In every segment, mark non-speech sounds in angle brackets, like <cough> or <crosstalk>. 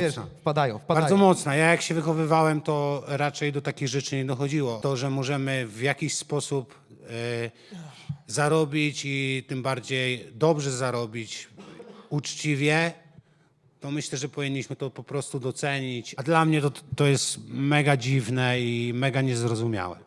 wiesz, Mocna. wpadają, wpadają. Bardzo mocna. Ja jak się wychowywałem, to raczej do takich rzeczy nie dochodziło. To, że możemy w jakiś sposób e, zarobić i tym bardziej dobrze zarobić, uczciwie, to myślę, że powinniśmy to po prostu docenić. A dla mnie to, to jest mega dziwne i mega niezrozumiałe.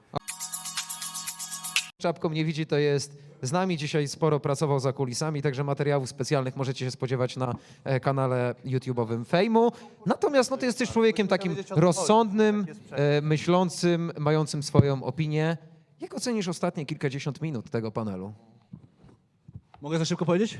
Czapką nie widzi, to jest z nami. Dzisiaj sporo pracował za kulisami, także materiałów specjalnych możecie się spodziewać na e, kanale YouTube'owym Fejmu. Natomiast no, ty jesteś człowiekiem takim rozsądnym, e, myślącym, mającym swoją opinię. Jak ocenisz ostatnie kilkadziesiąt minut tego panelu? Mogę za szybko powiedzieć?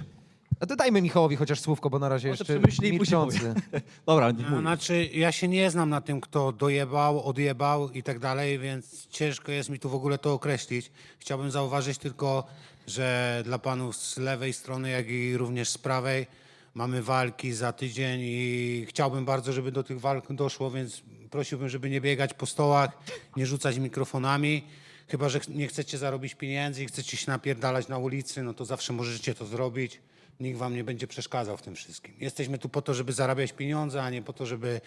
A to dajmy Michałowi chociaż słówko, bo na razie jeszcze przemyśli i później milczący. <laughs> Dobra, nie mówię. znaczy, ja się nie znam na tym, kto dojebał, odjebał i tak dalej, więc ciężko jest mi tu w ogóle to określić. Chciałbym zauważyć tylko, że dla panów z lewej strony, jak i również z prawej mamy walki za tydzień i chciałbym bardzo, żeby do tych walk doszło, więc prosiłbym, żeby nie biegać po stołach, nie rzucać mikrofonami. Chyba, że ch- nie chcecie zarobić pieniędzy i chcecie się napierdalać na ulicy, no to zawsze możecie to zrobić. Nikt wam nie będzie przeszkadzał w tym wszystkim. Jesteśmy tu po to, żeby zarabiać pieniądze, a nie po to, żeby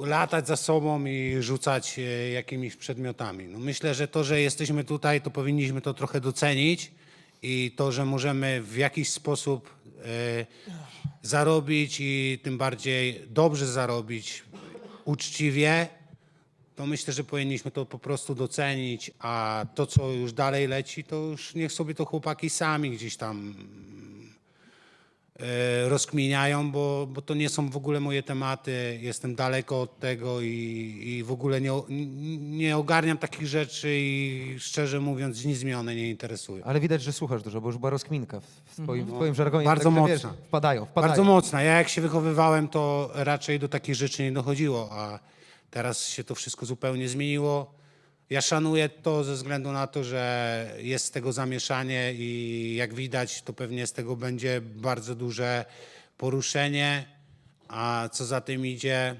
latać za sobą i rzucać e, jakimiś przedmiotami. No myślę, że to, że jesteśmy tutaj, to powinniśmy to trochę docenić i to, że możemy w jakiś sposób e, zarobić i tym bardziej dobrze zarobić, uczciwie, to myślę, że powinniśmy to po prostu docenić, a to, co już dalej leci, to już niech sobie to chłopaki sami gdzieś tam e, rozkminiają, bo, bo to nie są w ogóle moje tematy. Jestem daleko od tego i, i w ogóle nie, nie ogarniam takich rzeczy i szczerze mówiąc nic mnie one nie interesują. Ale widać, że słuchasz dużo, bo już była rozkminka w, w, twoim, w twoim żargonie. Bardzo także, wiesz, mocna. wpadają, wpadają. Bardzo mocna. Ja jak się wychowywałem, to raczej do takich rzeczy nie dochodziło, a teraz się to wszystko zupełnie zmieniło. Ja szanuję to ze względu na to, że jest z tego zamieszanie i jak widać, to pewnie z tego będzie bardzo duże poruszenie, a co za tym idzie,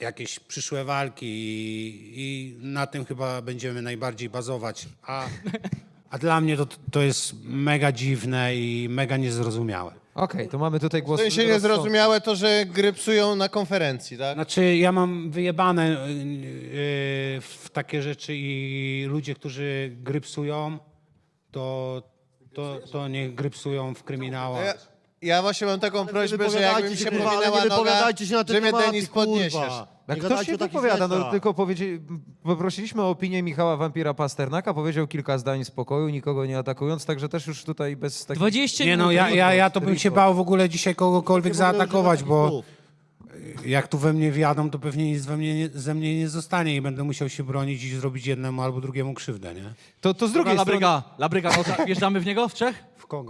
jakieś przyszłe walki i, i na tym chyba będziemy najbardziej bazować. A, a dla mnie to, to jest mega dziwne i mega niezrozumiałe. Okej, to mamy tutaj głos. To się rozsądny. niezrozumiałe to, że gry psują na konferencji, tak? Znaczy, ja mam wyjebane y, y, w takie rzeczy i ludzie, którzy grypsują, to, to, to niech grypsują w Ja, kryminałach. ja właśnie mam taką prośbę, że jakby mi się kurwa, ale powinęła nie noga, wypowiadajcie się na te że mnie tematy, Denis podniesiesz. kurwa. Jak Nie ktoś gadajcie się o takich wypowiada, no rzeczach. tylko powiedzieli, poprosiliśmy o opinię Michała Wampira Pasternaka, powiedział kilka zdań spokoju, nikogo nie atakując, także też już tutaj bez takich... 20 Nie no, minut. ja, ja, ja to bym się bał w ogóle dzisiaj kogokolwiek Nie w ogóle zaatakować, bo słów. jak tu we mnie wjadą, to pewnie nic we mnie nie, ze mnie nie zostanie i będę musiał się bronić i zrobić jednemu albo drugiemu krzywdę, nie? To, to z Dobra, drugiej strony... Labryga, Labryga, no, wjeżdżamy w niego w Czech? W kogo?